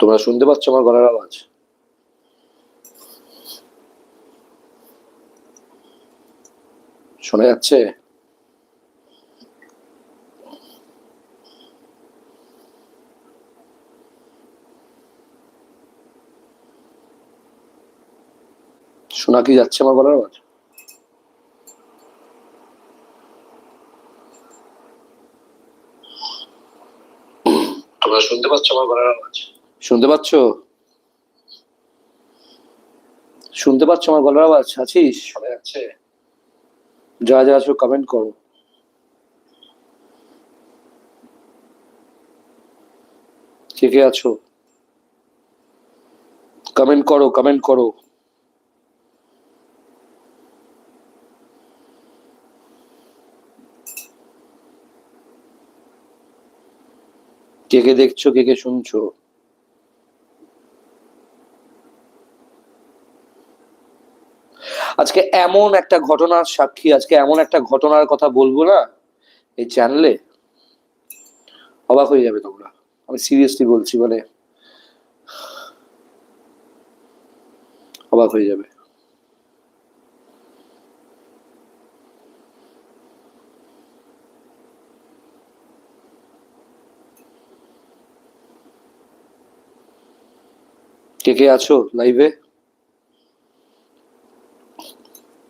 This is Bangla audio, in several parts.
তোমরা শুনতে পাচ্ছ আমার গলার আওয়াজ? শোনা যাচ্ছে? শোনা কি যাচ্ছে আমার গলার আওয়াজ? তোমরা শুনতে পাচ্ছ আমার গলার আওয়াজ? শুনতে পাচ্ছ? শুনতে পাচ্ছ আমার গলার আওয়াজ? আছিস? যা যা আছো কমেন্ট করো। কে কে আছো? কমেন্ট করো কমেন্ট করো। কে কে দেখছ কে কে শুনছো? আজকে এমন একটা ঘটনার সাক্ষী, আজকে এমন একটা ঘটনার কথা বলব না, এই চ্যানেলে অবাক হয়ে যাবে তোমরা। আমি সিরিয়াসলি বলছি মানে অবাক হয়ে যাবে। কে কে আছো লাইভে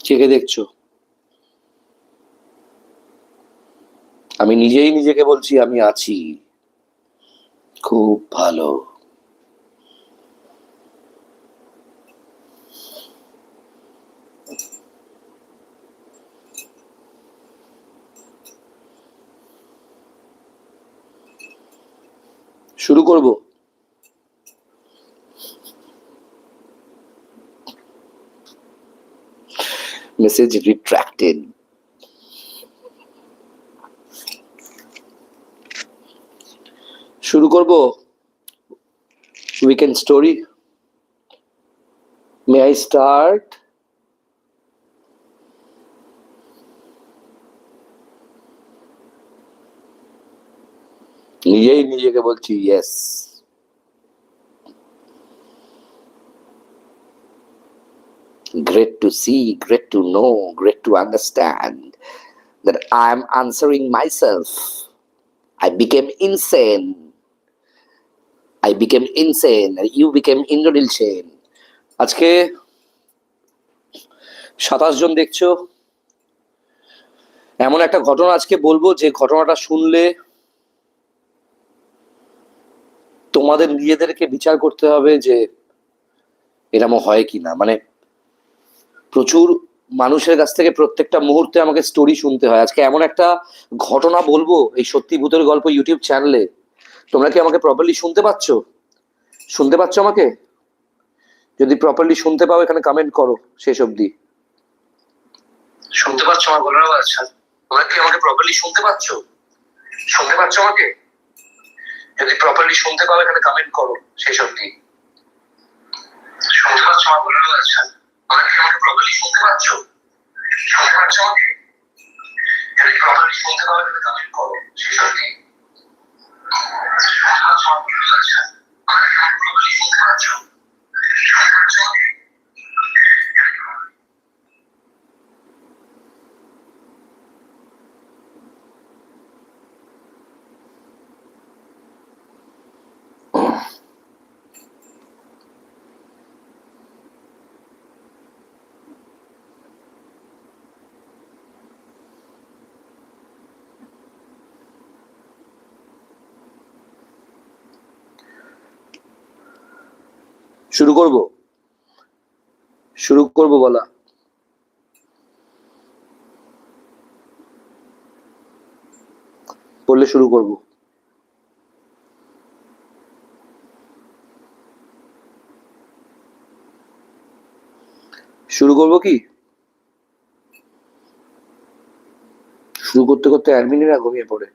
কে দেখছ? আমি নিজেই নিজেকে বলছি আমি আছি। খুব ভালো। শুরু করব। মেসেজ রিট্রাক্টেড শুরু করব weekend story may I start নিজেই নিজেকে বলছি yes great to see, great to know, great to understand that I am answering myself. I became insane. I became insane. You became Indranil Sen. আজকে সাতাশ জন দেখছ এমন একটা ঘটনা আজকে বলব যে ঘটনাটা শুনলে তোমাদের নিজেদেরকে বিচার করতে হবে যে এরমও হয় কিনা মানে প্রচুর মানুষের কাছ থেকে প্রত্যেকটা মুহূর্তে আমাকে স্টোরি শুনতে হয়। আজকে এমন একটা ঘটনা বলব এই সত্যি ভূতের গল্প ইউটিউব চ্যানেলে তোমরা কি আমাকে প্রপারলি শুনতে পাচ্ছ? শুনতে পাচ্ছ আমাকে? যদি প্রপারলি শুনতে পাও, এখানে কমেন্ট করো শেষ অবধি। শুনতে পাচ্ছ আমার গলার আওয়াজ? তোমরা কি আমাকে প্রপারলি শুনতে পাচ্ছ? শুনতে পাচ্ছ আমাকে? যদি প্রপারলি শুনতে পাও, এখানে কমেন্ট করো শেষ অবধি। শুনতে পাচ্ছ আমার গলার আওয়াজ? তোমরা কি আমাকে প্রপারলি শুনতে পাচ্ছ শুনতে পাচ্ছ আমাকে যদি প্রপারলি শুনতে পাও এখানে কমেন্ট করো শেষ অবধি শুনতে পাচ্ছ আমার গলার আওয়াজ তোমরা কি আমাকে প্রপারলি শুনতে পাচ্ছ শুনতে পাচ্ছ আমাকে শুরু করব? শুরু করব বলা। বললে শুরু করব। শুরু করব কি? শুরু করতে করতে এক অ্যাডমিনেরা ঘুমিয়ে পড়ে।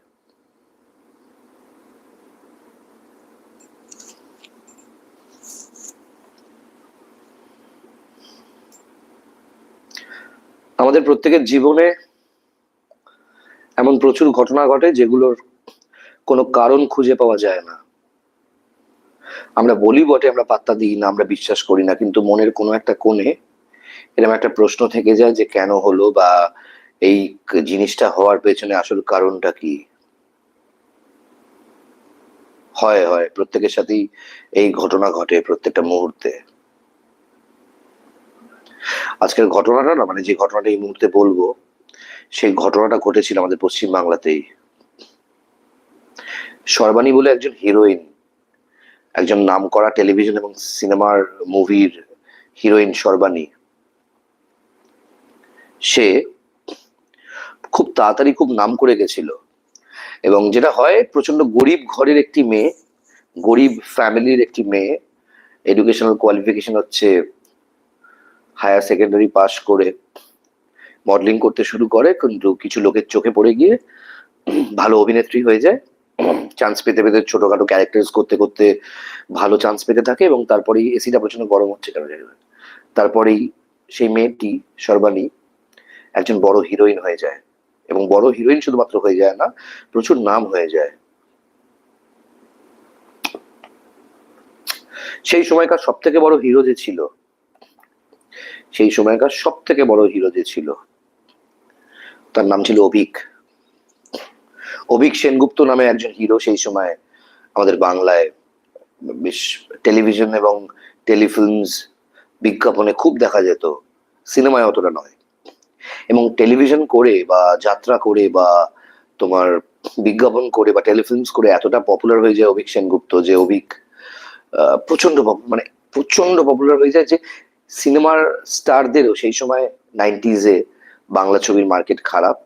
আমাদের প্রত্যেকের জীবনে এমন প্রচুর ঘটনা ঘটে যেগুলোর কোনো কারণ খুঁজে পাওয়া যায় না। আমরা বলি বটে, আমরা পাত্তা দিই না, আমরা বিশ্বাস করি না, কিন্তু মনের কোনো একটা কোণে এরকম একটা প্রশ্ন থেকে যায় যে কেন হলো বা এই জিনিসটা হওয়ার পেছনে আসল কারণটা কি? হয় হয়, প্রত্যেকের সাথেই এই ঘটনা ঘটে প্রত্যেকটা মুহূর্তে। আজকের ঘটনাটা না মানে যে ঘটনাটা এই মুহূর্তে বলব, সেই ঘটনাটা ঘটেছিল আমাদের পশ্চিম বাংলাতেই সর্বাণী বলে একজন হিরোইন, একজন নামকরা টেলিভিশন এবং সিনেমার মুভির হিরোইন সর্বাণী। সে খুব তাড়াতাড়ি খুব নাম করে গেছিল এবং যেটা হয় প্রচণ্ড গরিব ঘরের একটি মেয়ে, গরিব ফ্যামিলির একটি মেয়ে এডুকেশনাল কোয়ালিফিকেশন হচ্ছে হায়ার সেকেন্ডারি পাশ করে মডেলিং করতে শুরু করে, কিন্তু কিছু লোকের চোখে পড়ে গিয়ে ভালো অভিনেত্রী হয়ে যায়। চান্স পেতে পেতে ছোটখাটো ক্যারেক্টার্স করতে করতে ভালো চান্স পেতে থাকে এবং তারপরেই এসিটা প্রচণ্ড গরম হচ্ছে কেন জানি তারপরেই সেই মেয়েটি সর্বাণী একজন বড় হিরোইন হয়ে যায় এবং বড় হিরোইন শুধুমাত্র হয়ে যায় না, প্রচুর নাম হয়ে যায়। সেই সময়কার সব থেকে বড় হিরো যে ছিল সেই সময়কার সব থেকে বড় হিরো যে ছিল, তার নাম ছিল অভিক। অভিক সেনগুপ্ত নামে একজন হিরো সেই সময় আমাদের বাংলায় বেশ টেলিভিশন এবং টেলিফিল্মস বিজ্ঞাপনে খুব দেখা যেত, সিনেমায় অতটা নয়। এবং টেলিভিশন করে বা যাত্রা করে বা তোমার বিজ্ঞাপন করে বা টেলিফিল্মস করে এতটা পপুলার হয়ে যায় অভিক সেনগুপ্ত যে অভিক প্রচণ্ড মানে প্রচণ্ড পপুলার হয়ে যায় যে সিনেমার স্টারদেরও সেই সময় নাইনটিজে বাংলা ছবির মার্কেট খারাপ।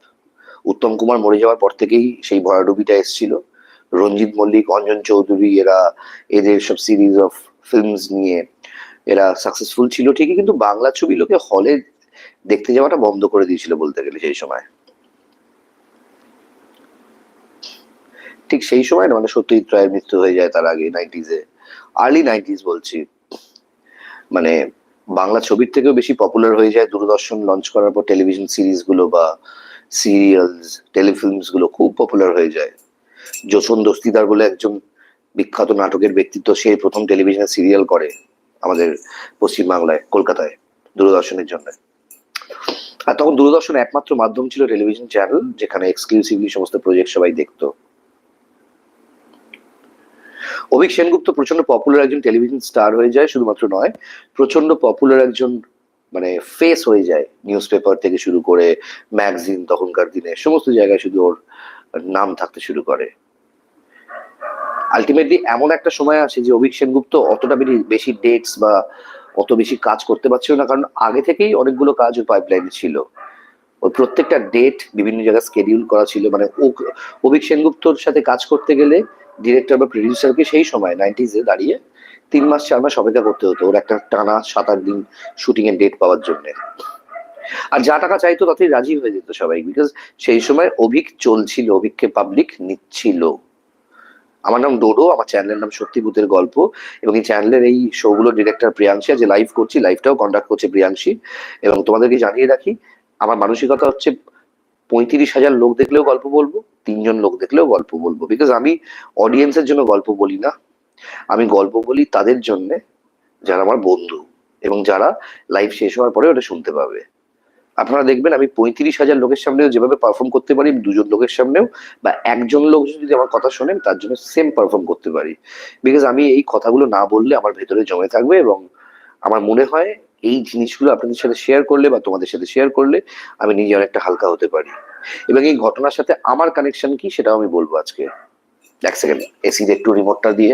উত্তম কুমার মরে যাওয়ার পর থেকেই সেই ভরাডুবিটা এসেছিল। রঞ্জিত মল্লিক, অঞ্জন চৌধুরী এরা এদের সব সিরিজ অফ ফিল্মস নিয়ে এরা সাকসেসফুল ছিল ঠিকই, কিন্তু বাংলা ছবি লোকে হলে দেখতে যাওয়াটা বন্ধ করে দিয়েছিল বলতে গেলে সেই সময়। ঠিক সেই সময় মানে সত্যজিৎ রায়ের মৃত্যু হয়ে যায় তার আগে, নাইনটিজে। আর্লি নাইনটিজ বলছি। মানে বাংলা ছবির থেকেও বেশি পপুলার হয়ে যায় দূরদর্শন লঞ্চ করার পর টেলিভিশন সিরিজগুলো বা সিরিয়ালস টেলিফিল্মসগুলো খুব পপুলার হয়ে যায়। যশন দস্তিদার বলে একজন বিখ্যাত নাটকের ব্যক্তিত্ব, সে প্রথম টেলিভিশনে সিরিয়াল করে আমাদের পশ্চিম বাংলায় কলকাতায়, দূরদর্শনের জন্য। আর তখন দূরদর্শন একমাত্র মাধ্যম ছিল টেলিভিশন চ্যানেল যেখানে এক্সক্লুসিভলি সমস্ত প্রজেক্ট সবাই দেখতো। অভিক সেনগুপ্ত প্রচণ্ড পপুলার একজন টেলিভিশন স্টার হয়ে যায়, শুধুমাত্র নয় প্রচণ্ড পপুলার একজন মানে ফেস হয়ে যায় নিউজ পেপার থেকে শুরু করে ম্যাগাজিন তখনকার দিনে। সমস্ত জায়গায় শুধু ওর নাম থাকতে শুরু করে। আলটিমেটলি এমন একটা সময় আসে যে অভিক সেনগুপ্ত অতটা বেশি- ডেটস বা অত বেশি কাজ করতে পারছিল না, কারণ আগে থেকেই অনেকগুলো কাজ ওর পাইপলাইনে ছিল। ওর প্রত্যেকটা ডেট বিভিন্ন জায়গায় স্কেডিউল করা ছিল। মানে অভিক সেনগুপ্তর সাথে কাজ করতে গেলে ডিরেক্টর বা প্রডিউসারকে সেই সময় নাইনটিজে দাঁড়িয়ে তিন মাস, চার মাস অপেক্ষা করতে হতো ওর একটা টানা সাত আট দিন শুটিং এর ডেট পাওয়ার জন্য। আর যা টাকা চাইতো তাতেই রাজি হয়ে যেত সবাই বিকজ সেই সময় অভিক চলছিল, অভিককে পাবলিক নিচ্ছিল। আমার নাম ডোডো, আমার চ্যানেলের নাম সত্যিভূতের গল্প এবং এই চ্যানেলের এই শোগুলো ডিরেক্টর প্রিয়াংশী যে লাইভ করছি লাইভটাও কন্ডাক্ট করছে প্রিয়াংশী এবং তোমাদেরকে জানিয়ে রাখি, আমার মানসিকতা হচ্ছে পঁয়ত্রিশ হাজার লোক দেখলেও গল্প বলব, তিনজন লোক দেখলেও গল্প বলব। বিকজ আমি অডিয়েন্সের জন্য গল্প বলি না। আমি গল্প বলি তাদের জন্য, যারা আমার বন্ধু, এবং যারা লাইভ শেষ হওয়ার পরে ওটা শুনতে পাবে। আপনারা দেখবেন আমি পঁয়ত্রিশ হাজার লোকের সামনেও যেভাবে পারফর্ম করতে পারি, দুজন লোকের সামনেও, বা একজন লোক যদি আমার কথা শোনেন, তার জন্য সেম পারফর্ম করতে পারি। বিকজ আমি এই কথাগুলো না বললে আমার ভেতরে জমে থাকবে, এবং আমার মনে হয় এই জিনিসগুলো আপনাদের সাথে শেয়ার করলে বা তোমাদের সাথে শেয়ার করলে আমি নিজে অনেকটা হালকা হতে পারি। এবং এই ঘটনার সাথে আমার কানেকশন কি সেটাও আমি বলব আজকে। এক সেকেন্ড এসির একটু রিমোটটা দিয়ে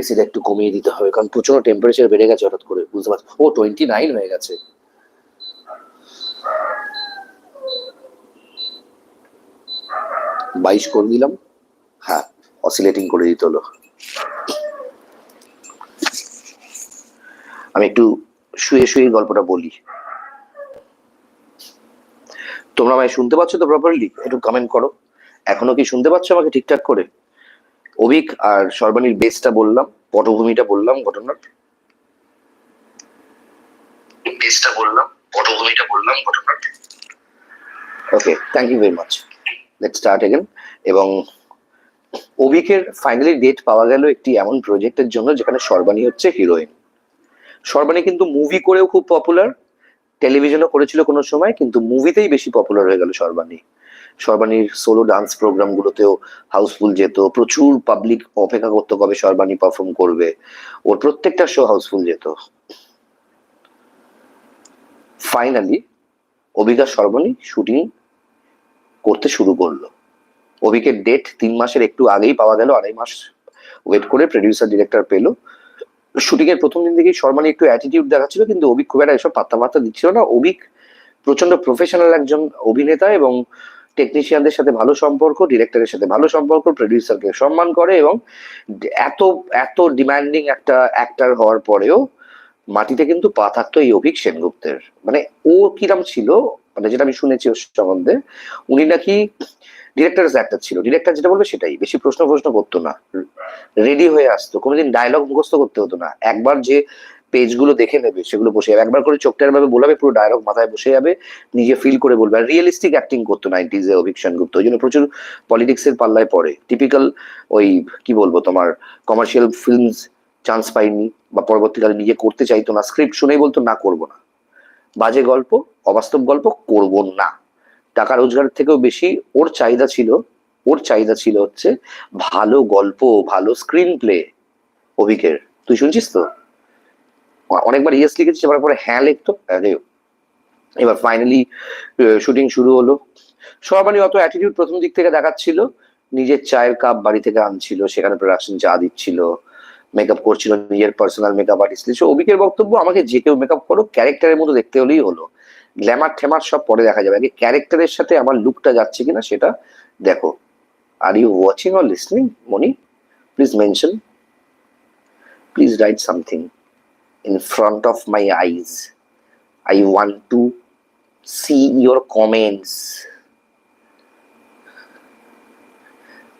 এসিটা একটু কমিয়ে দিতে হবে, কারণ প্রচণ্ড টেম্পারেচার বেড়ে গেছে হঠাৎ করে, বুঝতে পারছি? ও টোয়েন্টি নাইন হয়ে গেছে। বাইশ করে দিলাম। হ্যাঁ অসিলেটিং করে দিতে হলো। আমি একটু শুয়ে শুয়ে গল্পটা বলি। তোমরা আমায় শুনতে পাচ্ছ তো প্রপারলি একটু কমেন্ট করো। এখনও কি শুনতে পাচ্ছ আমাকে ঠিকঠাক করে? অভিক আর সর্বাণীর বেসটা বললাম পটভূমিটা বললাম ঘটনার? বেসটা বললাম পটভূমিটা বললাম ঘটনার? Okay thank you very much let start again এবং অভিকের ফাইনালি ডেট পাওয়া গেল একটি এমন প্রজেক্টের জন্য যেখানে সর্বাণী হচ্ছে হিরোইন সর্বাণী কিন্তু মুভি করেও খুব পপুলার টেলিভিশনও করেছিল কোনো সময়, কিন্তু মুভিতেই বেশি পপুলার হয়ে গেল সর্বাণী। সর্বাণীর সোলো ডান্স প্রোগ্রাম গুলোতেও হাউসফুল যেত, প্রচুর পাবলিক অপেক্ষা করতে কবে সর্বাণী পারফর্ম করবে। ওর প্রত্যেকটা শো হাউসফুল যেত। ফাইনালি অভিকা সর্বাণী শুটিং করতে শুরু করল। অভিকের ডেট তিন মাসের একটু আগেই পাওয়া গেল, আড়াই মাস ওয়েট করে প্রডিউসার ডিরেক্টর পেল। শুটিং এর প্রথম দিন থেকেই শর্মানি একটু অ্যাটিটিউড দেখাচ্ছিল, কিন্তু অভিক খুব একটা এসব পাত্তা দিচ্ছিল না। অভিক প্রচণ্ড প্রফেশনাল একজন অভিনেতা এবং টেকনিশিয়ানদের সাথে ভালো সম্পর্ক ডিরেক্টরের সাথে ভালো সম্পর্ক প্রডিউসারকে সম্মান করে এবং এত এত ডিমান্ডিং একটা অ্যাক্টার হওয়ার পরেও মাটিতে কিন্তু পা থাকতো এই অভিক সেনগুপ্তের। মানে ও কিরাম ছিল মানে যেটা আমি শুনেছি ওর সম্বন্ধে, উনি নাকি ডিরেক্টর অ্যাক্টর ছিল ডিরেক্টর যেটা বলবে সেটাই। বেশি প্রশ্ন প্রশ্ন করতো না। রেডি হয়ে আসতো। কোনোদিন ডায়লগ মুখস্থ করতে হতো না। একবার যে পেজগুলো দেখে নেবে, সেগুলো বসে যাবে। একবার করে চোখটার ভাবে বলাবে, পুরো ডায়লগ মাথায় বসে যাবে, নিজে ফিল করে বলবে। আর রিয়েলিস্টিক অ্যাক্টিং করতো নাইনটিজ অভিক সেনগুপ্ত ওই জন্য প্রচুর পলিটিক্স এর পাল্লায় পড়ে। টিপিক্যাল ওই, কি বলব তোমার কমার্শিয়াল ফিল্মস চান্স পাইনি বা পরবর্তীকালে নিজে করতে চাইতো না। স্ক্রিপ্ট শুনেই বলতো, না, করব না। বাজে গল্প, অবাস্তব গল্প, করব না। টাকা রোজগারের থেকেও বেশি, ওর চাহিদা ছিল, ওর চাহিদা ছিল হচ্ছে ভালো গল্প, ভালো স্ক্রিন প্লে অভিকের। তুই শুনছিস তো? অনেকবার ইয়েস লিখেছিস, এবার পরে হ্যাঁ লিখতো এবার ফাইনালি শুটিং শুরু হলো। সবারই অত অ্যাটিটিউড প্রথম দিক থেকে দেখাচ্ছিল। নিজের চায়ের কাপ বাড়ি থেকে আনছিল, সেখানে প্রোডাকশন চা দিচ্ছিল মেকআপ করছিল, নিজের পার্সোনাল মেকআপ আর্টিস্ট অভিকের বক্তব্য, আমাকে যে কেউ মেকআপ করো ক্যারেক্টারের মতো দেখতে হলেই হলো। গ্ল্যামার ঠেমার সব পরে দেখা যাবে। আগে ক্যারেক্টারের সাথে আমার লুকটা যাচ্ছে কিনা সেটা দেখো। Are you watching or listening Moni please mention please write something in front of my eyes I want to see your comments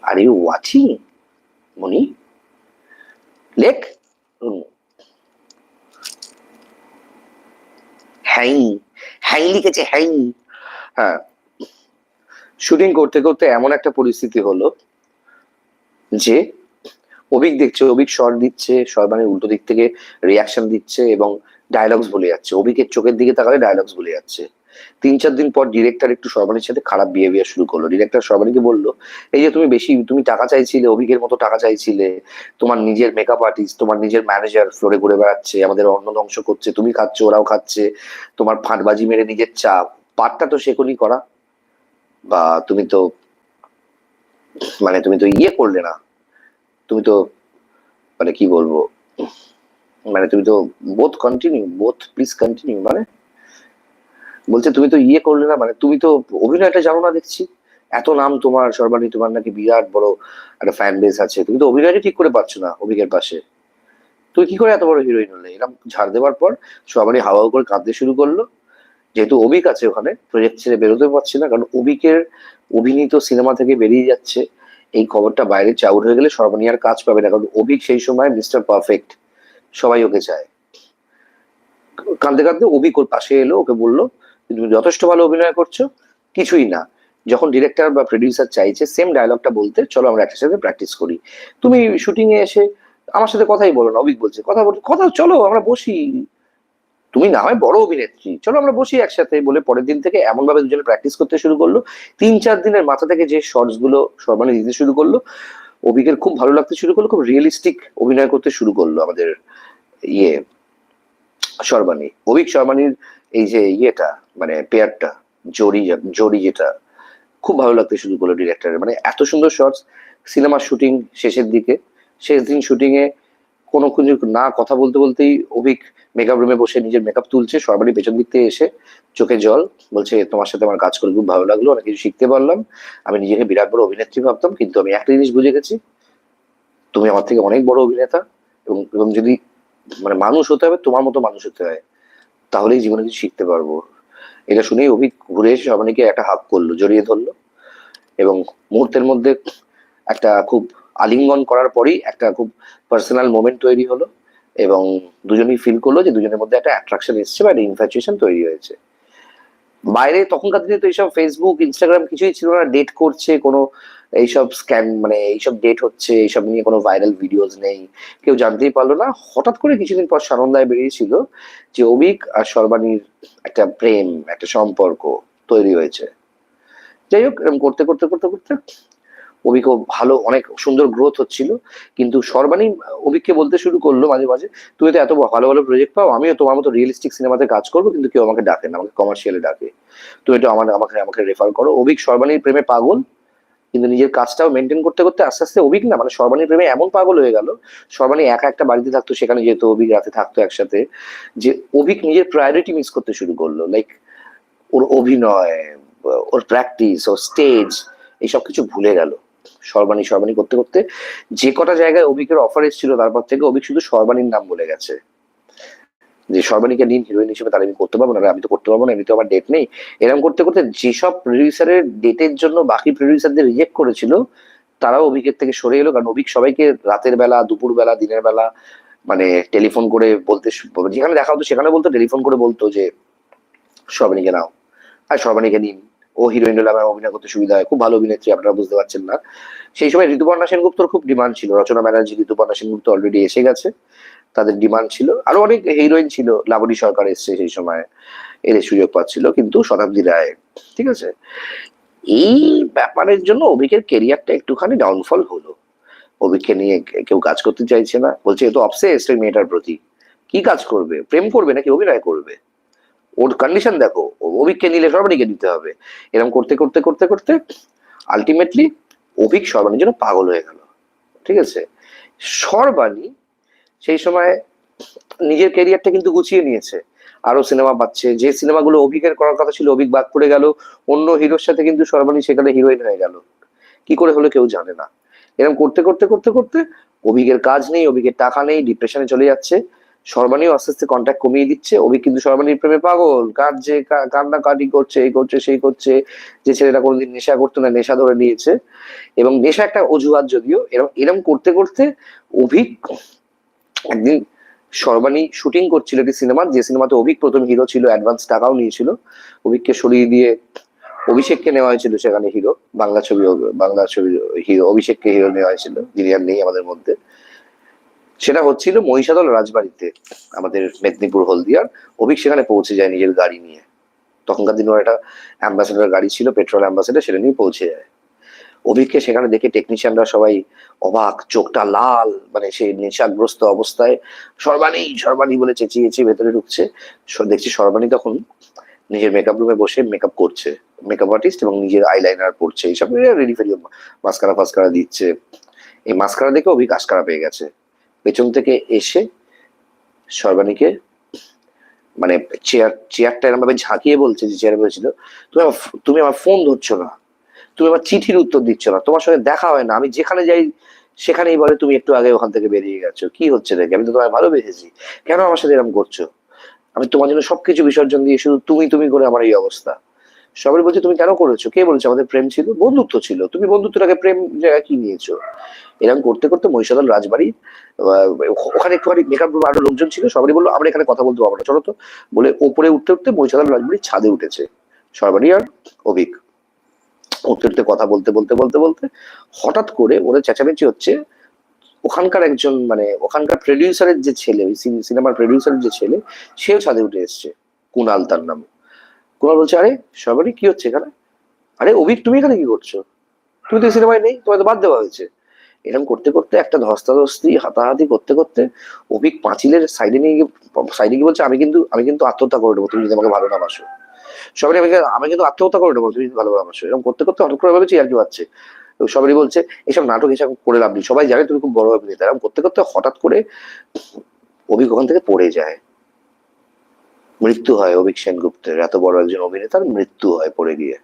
are you watching Moni লেখ হ্যাঁ হ্যাঁ লিখেছে হ্যাঁ। হ্যাঁ। শুটিং করতে করতে এমন একটা পরিস্থিতি হলো যে অভিক দেখছে, অভিক শর্ট দিচ্ছে সর্বানের উল্টো দিক থেকে রিয়াকশন দিচ্ছে এবং ডায়লগস বলে যাচ্ছে। অভিকের চোখের দিকে তাকালে ডায়লগস বলে যাচ্ছে। তিন চার দিন পর ডিরেক্টর একটু সর্বাণীর সাথে খারাপ বিহেভিয়ার শুরু করল। ডিরেক্টর সর্বাণীকে বলল, এই যে তুমি বেশি, তুমি টাকা চাইছিলে, অভিকের মতো টাকা চাইছিলে, তোমার নিজের মেকআপ আর্টিস্ট তোমার নিজের ম্যানেজার ফ্লোরে ঘুরে বেড়াচ্ছে, আমাদের অন্ন ধ্বংস করছে, তুমি খাচ্ছ, ওরাও খাচ্ছে, তোমার ফাঁটবাজি মেরে নিজের চা পাটটা তো সেগুলি করা। বা তুমি তো মানে তুমি তো ইয়ে করলে না। তুমি তো মানে কি বলব মানে তুমি তো both continue both please continue মানে বলছে, তুমি তো ইয়ে করলে না মানে তুমি তো অভিনয়টা জানো না দেখছি। এত নাম তোমার, সর্বাণী, তোমার নাকি বিরাট বড় একটা ফ্যান বেস আছে। তুমি তো অভিনয়টা ঠিক করে পারছ না, অভিকের পাশে। তুই কি করে এত বড় হিরোইন হলে? এরকম ঝাড় দেওয়ার পর সবারই হাওয়া করে কাঁদতে শুরু করল। যেহেতু অভিক আছে ওখানে প্রজেক্ট ছেড়ে বেরোতে পারছে না, কারণ অভিকের অভিনীত সিনেমা থেকে বেরিয়ে যাচ্ছে। এই খবরটা বাইরে চাউট হয়ে গেলে সর্বাণী আর কাজ পাবে না, কারণ অভিক সেই সময় মিস্টার পারফেক্ট সবাই ওকে চায়। কাঁদতে কাঁদতে অভিক ওর পাশে এলো, ওকে বলল তুমি যথেষ্ট ভালো অভিনয় করছ? কিছুই না। যখন ডিরেক্টর বা প্রডিউসার চাইছে সেম ডায়লগটা বলতে, চলো আমরা একসাথে সাথে প্র্যাকটিস করি। তুমি শুটিং এ এসে আমার সাথে কথাই বলো না, অভিক বলছে, কথা বল, কথা চলো, আমরা বসি। তুমি না হয় বড় অভিনেত্রী, চলো আমরা বসি একসাথে বলে পরের দিন থেকে এমন ভাবে দুজনে প্র্যাকটিস করতে শুরু করল। তিন চার দিনের মাথা থেকে যে শর্টসগুলো সর্বাণী দিতে শুরু করল, অভিকের খুব ভালো লাগতে শুরু করল, খুব রিয়েলিস্টিক অভিনয় করতে শুরু করল আমাদের ইয়ে সর্বাণী। অভিক সর্বাণীর এই যে ইয়েটা মানে পেয়ারটা যা- জড়ি যেটা, খুব ভালো লাগতে করল ডিরেক্টরের মানে এত সুন্দর শর্টস সিনেমার শুটিং শেষের দিকে, শেষ দিন শুটিং এ কোনো কিছু না কথা বলতে বলতেই অভিক মেকআপ রুমে বসে নিজের মেকআপ তুলছে সর্বাণী পেছন দিক থেকে এসে চোখে জল, বলছে, তোমার সাথে আমার কাজ করে খুব ভালো লাগল, অনেক কিছু শিখতে পারলাম। আমি নিজেকে বিরাট বড় অভিনেত্রী ভাবতাম, কিন্তু আমি একটা জিনিস বুঝে গেছি, তুমি আমার থেকে অনেক বড় অভিনেতা এবং এবং যদি মানে মানুষ হতে হবে, তোমার মতো মানুষ হতে হয়, তাহলেই জীবনে কিছু শিখতে পারব। এটা শুনেই অভি ঘুরে এসে সবাইকে একটা হাফ করল, জড়িয়ে ধরলো এবং মুহূর্তের মধ্যে একটা খুব আলিঙ্গন করার পরই একটা খুব পার্সোনাল মোমেন্ট তৈরি হলো এবং দুজনেই ফিল করল যে দুজনের মধ্যে একটা অ্যাট্রাকশন এসছে বা একটা ইনফ্যাচুয়েশন তৈরি হয়েছে। বাইরে তখনকার দিনে তো এইসব ফেসবুক ইনস্টাগ্রাম কিছুই ছিল না। ডেট করছে, কোনো এইসব স্ক্যান মানে এইসব ডেট হচ্ছে, এইসব নিয়ে কোনো ভাইরাল ভিডিওস নেই। কেউ জানতেই পারল না। হঠাৎ করে কিছুদিন পর সানন্দায় বেরিয়েছিল যে অভিক আর সর্বাণীর একটা প্রেম, একটা সম্পর্ক তৈরি হয়েছে। যাই হোক, এরকম করতে করতে করতে করতে অভিকও ভালো, অনেক সুন্দর গ্রোথ হচ্ছিল। কিন্তু সর্বাণী অভিককে বলতে শুরু করল মাঝে মাঝে তুমি তো এত ভালো ভালো প্রজেক্ট পাও, আমিও তোমার মতো রিয়েলিস্টিক সিনেমাতে কাজ করব, কিন্তু কেউ আমাকে ডাকে না, আমাকে কমার্শিয়ালে ডাকে। তুমি একটু আমার, আমাকে আমাকে রেফার করো। অভিক সর্বাণীর প্রেমে পাগল, কিন্তু নিজের কাজটাও মেনটেন করতে করতে আস্তে আস্তে অভিক না মানে সর্বাণীর প্রেমে এমন পাগল হয়ে গেল, সর্বাণী একা একটা বাড়িতে থাকতো, সেখানে যেত অভিক রাতে থাকতো একসাথে, যে অভিক নিজের প্রায়োরিটি মিস করতে শুরু করল লাইক ওর অভিনয়, ওর প্র্যাকটিস ওর স্টেজ এইসব কিছু ভুলে গেল। সর্বাণী সর্বাণী করতে করতে যে কটা জায়গায় অভিকের অফার এসেছিল, তারপর থেকে অভিক শুধু সর্বাণীর নাম বলে গেছে। যে সর্বাণীকে নিন হিরোইন হিসেবে, তাহলে আমি করতে পারব না আমি তো করতে পারব না এমনিতে আমার ডেট নেই। এরকম করতে করতে যেসব প্রডিউসারের ডেটের জন্য বাকি প্রডিউসারদের রিজেক্ট করেছিল, তারাও অভিকের থেকে সরে এলো। কারণ অভিক সবাইকে রাতের বেলা, দুপুর বেলা, দিনের বেলা মানে টেলিফোন করে বলতে যেখানে দেখা হতো সেখানে বলতো টেলিফোন করে বলতো যে সর্বাণীকে নাও। আর সর্বাণীকে নিন। ও হিরোইন আমার অভিনয় করতে সুবিধা হয়। খুব ভালো অভিনেত্রী, আপনারা বুঝতে পারছেন না। সেই সময় ঋতুপর্ণা সেনগুপ্তর খুব ডিমান্ড ছিল। রচনা ব্যানার্জি ঋতুপর্ণা সেনগুপ্ত অলরেডি এসে গেছে। তাদের ডিমান্ড ছিল। আরও অনেক হিরোইন ছিল। লাবণী সরকার এসছে সেই সময়। এদের সুযোগ পাচ্ছিল কিন্তু শতাব্দী রায়। ঠিক আছে? এই ব্যাপারের জন্য অভিকের কেরিয়ারটা একটুখানি ডাউনফল হলো। অভিককে নিয়ে কেউ কাজ করতে চাইছে না। বলছে, এ তো অবসেসড মেয়েটার প্রতি। কি কাজ করবে? প্রেম করবে নাকি অভিনয় করবে? ওর কন্ডিশন দেখো অভিককে নিলে সর্বাণীকে নিতে হবে। এরকম করতে করতে করতে করতে আলটিমেটলি অভিক সর্বাণীর জন্য পাগল হয়ে গেল। ঠিক আছে? সর্বাণী সেই সময় নিজের ক্যারিয়ারটা কিন্তু গুছিয়ে নিয়েছে। আরও সিনেমা পাচ্ছে। যে সিনেমাগুলো অভিকের করার কথা ছিল, অভিক বাদ পড়ে গেল, অন্য হিরোর সাথে কিন্তু সর্বাণী সেখানে হিরোইন হয়ে গেল। কি করে হলো কেউ জানে না। এরকম করতে করতে করতে করতে অভিকের কাজ নেই, অভিকের টাকা নেই ডিপ্রেশনে চলে যাচ্ছে। সর্বাণীও আস্তে আস্তে কন্ট্যাক্ট কমিয়ে দিচ্ছে। অভিক কিন্তু সর্বাণীর প্রেমে পাগল। কাঁদছে কা- কান্নাকাটি করছে, এই করছে, সেই করছে, যে ছেলেটা কোনোদিন নেশা করতো না, নেশা ধরে নিয়েছে। এবং নেশা একটা অজুহাত যদিও এরকম এরকম করতে করতে অভিক একদিন সর্বাণী শুটিং করছিল একটি সিনেমা, যে সিনেমাতে অভিক প্রথম হিরো ছিল অ্যাডভান্স টাকাও নিয়েছিল। অভিককে সরিয়ে দিয়ে অভিষেককে নেওয়া হয়েছিল সেখানে হিরো বাংলা ছবি বাংলা ছবি হিরো অভিষেককে হিরো নেওয়া হয়েছিল, যিনি আর নেই আমাদের মধ্যে। সেটা হচ্ছিল মহিষাদল রাজবাড়িতে, আমাদের মেদিনীপুর হলদিয়ার। অভিক সেখানে পৌঁছে যায় নিজের গাড়ি নিয়ে। তখনকার দিনে একটা অ্যাম্বাসেডার গাড়ি ছিল পেট্রোল অ্যাম্বাসেডার সেটা নিয়ে পৌঁছে যায়। অভিককে সেখানে দেখে টেকনিশিয়ানরা সবাই অবাক, চোখটা লাল মানে সে নেশাগ্রস্ত অবস্থায় সর্বাণী সর্বাণী বলে চেঁচিয়েছে, ভেতরে ঢুকছে। দেখছি সর্বাণী তখন নিজের মেকআপ রুমে বসে মেকআপ করছে। মেকআপ আর্টিস্ট এবং নিজের আইলাইনার পড়ছে এইসব রেডি ফেরি মাস্কারা ফাস্কারা দিচ্ছে। এই মাস্কারা দেখে অভিক আস্কারা পেয়ে গেছে। পেছন থেকে এসে সর্বাণীকে মানে চেয়ার চেয়ারটা এরকম ভাবে ঝাঁকিয়ে বলছে যে চেয়ারে বলেছিল, তুমি আমার তুমি আমার ফোন ধরছো না। তুমি আমার চিঠির উত্তর দিচ্ছ না। তোমার সঙ্গে দেখা হয় না। আমি যেখানে যাই, সেখানেই বলে তুমি একটু আগে ওখান থেকে বেরিয়ে গেছো। কি হচ্ছে দেখে আমি তো তোমায় ভালোবেসেছি। কেন আমার সাথে এরকম করছ? আমি তোমার জন্য সবকিছু বিসর্জন দিয়ে শুধু তুমি তুমি করে আমার এই অবস্থা। সবাই বলছে, তুমি কেন করেছ? কে বলেছে? আমাদের প্রেম ছিল, বন্ধুত্ব ছিল। তুমি বন্ধুত্বটাকে প্রেম জায়গায় কি নিয়েছো? এরকম করতে করতে মহিষাদল রাজবাড়ি ওখানে একটুখানি মেকআপ আরও লোকজন ছিল সবাই বলল, আমরা এখানে কথা বলতে পারব না, চলো তো। বলে ওপরে উঠতে উঠতে মহিষাদল রাজবাড়ির ছাদে উঠেছে। সর্বাণী আর অভিক উঠতে উঠতে কথা বলতে বলতে বলতে বলতে হঠাৎ করে ওরা চেঁচামেচি হচ্ছে। ওখানকার একজন মানে ওখানকার প্রডিউসারের যে ছেলে, ওই সিনেমার প্রডিউসারের যে ছেলে, সেও ছাদে উঠে এসছে, কুনাল তার নাম। কুনাল বলছে আরে সবারই কি হচ্ছে এখানে? আরে, অভিক, তুমি এখানে কি করছ? তুমি তো সিনেমায় নেই, তোমায় তো বাদ দেওয়া হয়েছে। এরকম করতে করতে একটা ধস্তাধস্তি, হাতাহাতি করতে করতে অভিক পাঁচিলের সাইডে নিয়ে গিয়ে সাইডে গিয়ে বলছে, আমি কিন্তু আমি কিন্তু আত্মহত্যা করে নেব, তুমি যদি আমাকে ভালো না বাসো। সবাই আমি আমি কিন্তু আত্মহত্যা করে নেব, তুমি ভালো না বাসো। এরকম করতে করতে হঠাৎ করে ভেবেছি আর কি পাচ্ছে সবাই বলছে, এসব নাটক, এসব করে লাভ নেই। সবাই জানে তুমি খুব বড় অভিনেতা। এরকম করতে করতে হঠাৎ করে অভিক ওখান থেকে পড়ে যায়। মৃত্যু হয় অভিক সেনগুপ্তের। এত বড় একজন অভিনেতার মৃত্যু হয় পড়ে গিয়ে।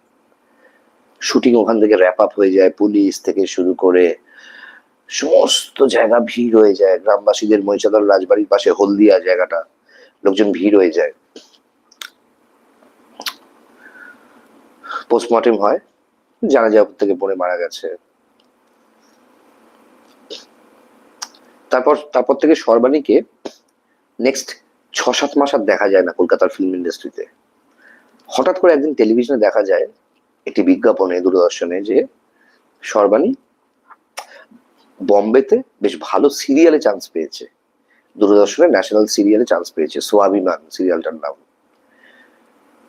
শুটিং ওখান থেকে র্যাপ আপ হয়ে যায়, পুলিশ থেকে শুরু করে সমস্ত জায়গা ভিড় হয়ে যায়। গ্রামবাসীদের মহিষাদল রাজবাড়ির পাশে হলদিয়া জায়গাটা, লোকজন ভিড় হয়ে যায়। পোস্টমর্টেম হয় জানা যায় থেকে পড়ে মারা গেছে। তারপর তারপর থেকে সর্বাণীকে নেক্সট ছ সাত মাস আর দেখা যায় না কলকাতার ফিল্ম ইন্ডাস্ট্রিতে হঠাৎ করে একদিন টেলিভিশনে দেখা যায় একটি বিজ্ঞাপনে, দূরদর্শনে যে সর্বাণী বম্বেতে বেশ ভালো সিরিয়ালে চান্স পেয়েছে। দূরদর্শনে ন্যাশনাল সিরিয়ালে চান্স পেয়েছে সোয়াভিমান সিরিয়ালটার নাম।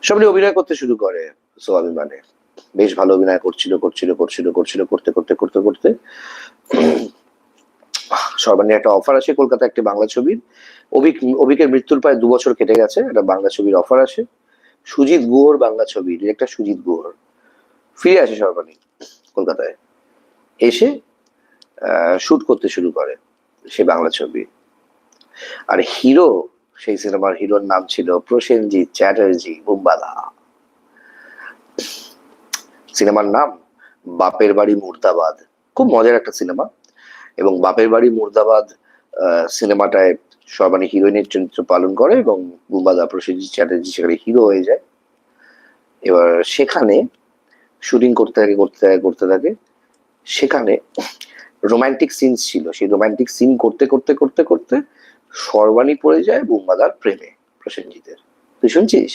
সবাই অভিনয় করতে শুরু করে সোয়াভিমানে। বেশ ভালো অভিনয় করছিল করছিল করছিল করছিল, করতে করতে করতে করতে। সর্বাণী একটা অফার আসে, কলকাতা একটি বাংলা ছবির। অভিক, অভিকের মৃত্যুর প্রায় দু বছর কেটে গেছে, একটা বাংলা ছবির অফার আসে। সুজিত গুহর বাংলা ছবি ডিরেক্টর সুজিত গুহর। ফিরে আসে সর্বাণী কলকাতায়। এসে শুট করতে শুরু করে সে বাংলা ছবি। আর হিরো সেই সিনেমার হিরোর নাম ছিল প্রসেনজিৎ চ্যাটার্জি, বুম্বালা। সিনেমার নাম বাপের বাড়ি মুর্দাবাদ। খুব মজার একটা সিনেমা। এবং বাপের বাড়ি মুর্দাবাদ সিনেমাটায় সর্বাণী হিরোইনের চরিত্র পালন করে এবং বুম্বাদা প্রসেনজিৎ চ্যাটার্জি সেখানে হিরো হয়ে যায়। এবার সেখানে শুটিং করতে থাকে করতে থাকে করতে থাকে। সেখানে রোমান্টিক সিনস ছিল। সেই রোমান্টিক সিন করতে করতে করতে করতে সর্বাণী পড়ে যায় বুম্বাদার প্রেমে প্রসেনজিতের। তুই শুনছিস?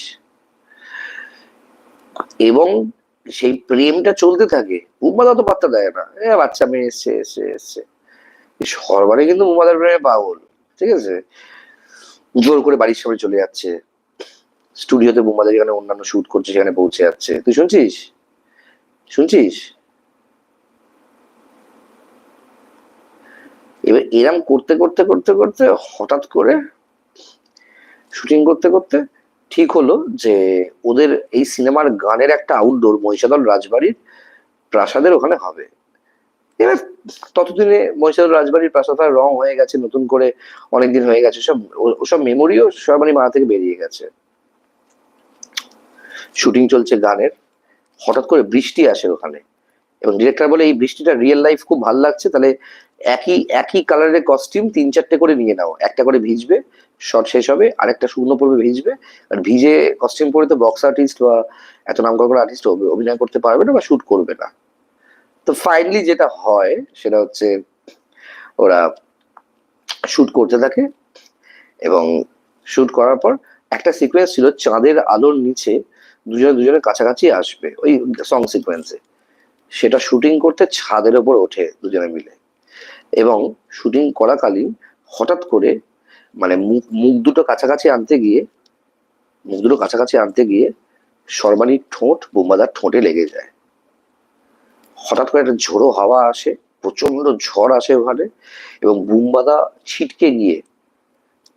এবং সেই প্রেমটা চলতে থাকে। বুম্বাদা তো পাত্তা দেয় না। এ বাচ্চা মেয়ে, এসছে এসছে এসছে। এই সর্বাণী কিন্তু বুম্বাদার প্রেমে পাগল ঠিক আছে? জোর করে বাড়ির সামনে চলে যাচ্ছে। স্টুডিওতে বুম্বাদা এখানে অন্যান্য শুট করছে, সেখানে পৌঁছে যাচ্ছে। তুই শুনছিস? শুনছিস? এবার এরম করতে করতে করতে করতে হঠাৎ করে শুটিং করতে করতে ঠিক হলো যে ওদের এই সিনেমার গানের একটা আউটডোর মহিষাদল রাজবাড়ির প্রাসাদের ওখানে হবে। এবার ততদিনে মহিষাদল রাজবাড়ির প্রাসাদের রং হয়ে গেছে, নতুন করে অনেকদিন হয়ে গেছে, সব ওসব মেমোরিও সর্বাণী মাথা থেকে বেরিয়ে গেছে। শুটিং চলছে গানের, হঠাৎ করে বৃষ্টি আসে ওখানে। এবং ডিরেক্টর বলে, এই বৃষ্টিটা রিয়েল লাইফ খুব ভালো লাগছে, তাহলে একই একই কালারের কস্টিউম তিন চারটে করে নিয়ে নাও। একটা করে ভিজবে শর্ট শেষ হবে, আরেকটা শুকনো পড়বে, ভিজবে। আর ভিজে কস্টিউম পরে তো বক্স আর্টিস্ট বা এত নাম করা আর্টিস্ট অভিনয় করতে পারবে না বা শুট করবে না। তো ফাইনালি যেটা হয়, সেটা হচ্ছে ওরা শুট করতে থাকে এবং শুট করার পর একটা সিকোয়েন্স ছিল চাঁদের আলোর নিচে দুজনে দুজনের কাছাকাছি আসবে, ওই সং সিকোয়েন্সে সেটা শুটিং করতে ছাদের ওপর ওঠে দুজনে মিলে। এবং শুটিং করাকালীন হঠাৎ করে মানে মুখ মুখ দুটো কাছাকাছি আনতে গিয়ে, মুখ দুটো কাছাকাছি আনতে গিয়ে সর্বাণীর ঠোঁট, বোম্বাদার ঠোঁটে লেগে যায়। হঠাৎ করে একটা ঝোড়ো হাওয়া আসে প্রচণ্ড ঝড় আসে ওখানে এবং বুম্বাদা ছিটকে গিয়ে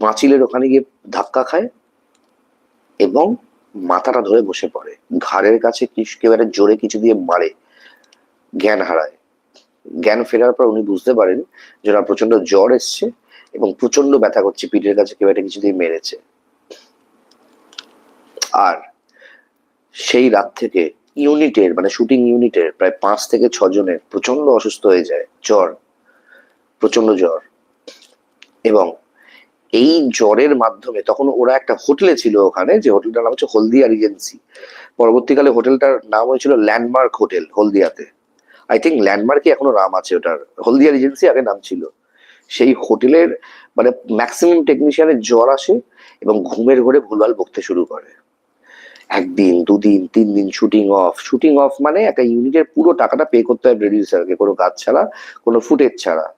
পাঁচিলের ওখানে গিয়ে ধাক্কা খায় এবং মাথাটা ধরে বসে পড়ে। ঘাড়ের কাছে কেউ একটা জোরে কিছু দিয়ে মারে, জ্ঞান হারায়। জ্ঞান ফেরার পর উনি বুঝতে পারেন যে ওনার প্রচণ্ড জ্বর এসছে এবং প্রচণ্ড ব্যথা করছে, পিঠের কাছে কেউ একটা কিছু দিয়ে মেরেছে। আর সেই রাত থেকে ইউনিটের মানে শুটিং ইউনিটের প্রায় পাঁচ থেকে ছ জনের প্রচণ্ড অসুস্থ হয়ে যায়, জ্বর প্রচণ্ড জ্বর। এবং এই জ্বরের মাধ্যমে তখন ওরা একটা হোটেলে ছিল ওখানে, যে হোটেলটার নাম হচ্ছে হলদিয়া রিজেন্সি পরবর্তীকালে হোটেলটার নাম হয়েছিল ল্যান্ডমার্ক হোটেল হলদিয়াতে। আই থিঙ্ক ল্যান্ডমার্কই এখনও নাম আছে ওটার হলদিয়া রিজেন্সি আগে নাম ছিল। সেই হোটেলের মানে ম্যাক্সিমাম টেকনিশিয়ানের জ্বর আসে এবং ঘুমের ঘরে ভুলভাল বকতে শুরু করে। একদিন, দুদিন তিন দিন শুটিং অফ শুটিং অফ মানে একটা ইউনিটের পুরো টাকাটা পে করতে হয় প্রডিউসারকে কোনো কাজ ছাড়া, কোনো ফুটেজ ছাড়া।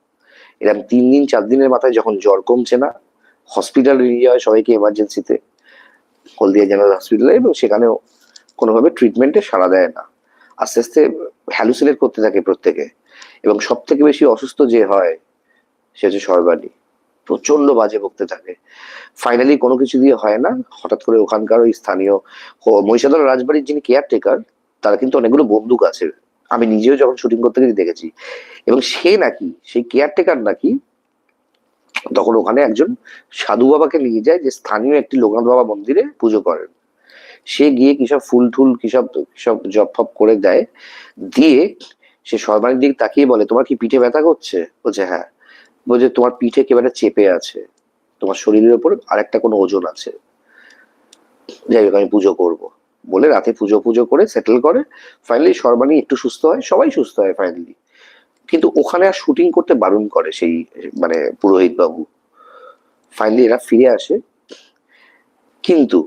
এরকম তিন দিন চার দিনের মাথায় যখন জ্বর কমছে না হসপিটাল নিয়ে হয় সবাইকে এমার্জেন্সিতে হলদিয়া জেনারেল হসপিটালে এবং সেখানেও কোনোভাবে ট্রিটমেন্টে সাড়া দেয় না। আস্তে আস্তে হ্যালুসিনেট করতে থাকে প্রত্যেকে। এবং সব থেকে বেশি অসুস্থ যে হয়, সে হচ্ছে সর্বাণী। প্রচণ্ড বাজে বকতে থাকে। ফাইনালি কোনো কিছু দিয়ে হয় না। হঠাৎ করে ওখানকার ওই স্থানীয় মহিষাদল রাজবাড়ির যিনি কেয়ারটেকার তারা কিন্তু অনেকগুলো বন্দুক আছে। আমি নিজেও যখন শুটিং করতে গিয়ে দেখেছি। এবং সে নাকি, সেই কেয়ারটেকার নাকি তখন ওখানে একজন সাধু বাবাকে নিয়ে যায় যে স্থানীয় একটি লোকনাথ বাবা মন্দিরে পুজো করেন। সে গিয়ে কিসব ফুল টুল কিসব কিসব জপ ফপ করে দেয়। দিয়ে সে সর্বাণীর দিকে তাকিয়ে বলে, তোমার কি পিঠে ব্যথা করছে? বলছে হ্যাঁ। বলছে তোমার পিঠে কেউ একটা চেপে আছে, তোমার শরীরের উপর আরেকটা কোনো ওজন আছে। যাই হোক, আমি পুজো করব। বলে রাতে পুজো পুজো করে সেটেল করে ফাইনালি সর্বাণী একটু সুস্থ হয়, সবাই সুস্থ হয় ফাইনালি কিন্তু ওখানে আর শুটিং করতে বারণ করে সেই মানে পুরোহিত বাবু। ফাইনালি এরা ফিরে আসে। কিন্তু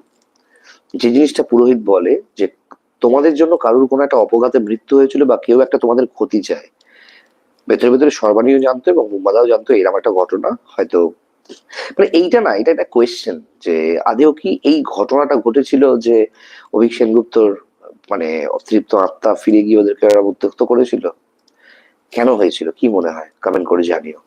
যে জিনিসটা পুরোহিত বলে যে তোমাদের জন্য কারোর কোনো একটা অপঘাতে মৃত্যু হয়েছিল বা কেউ একটা তোমাদের ক্ষতি চায় ভেতরে ভেতরে সর্বানীয় জানতো এবং মুম্বাদাও জানতো এরকম একটা ঘটনা হয়তো। মানে এইটা না, এটা একটা কোয়েশ্চেন যে আদেও কি এই ঘটনাটা ঘটেছিল যে অভিক সেনগুপ্তর মানে অতৃপ্ত আত্মা ফিরে গিয়ে ওদেরকে ওরা করেছিল? কেন হয়েছিল? কি মনে হয়? কমেন্ট করে জানিও।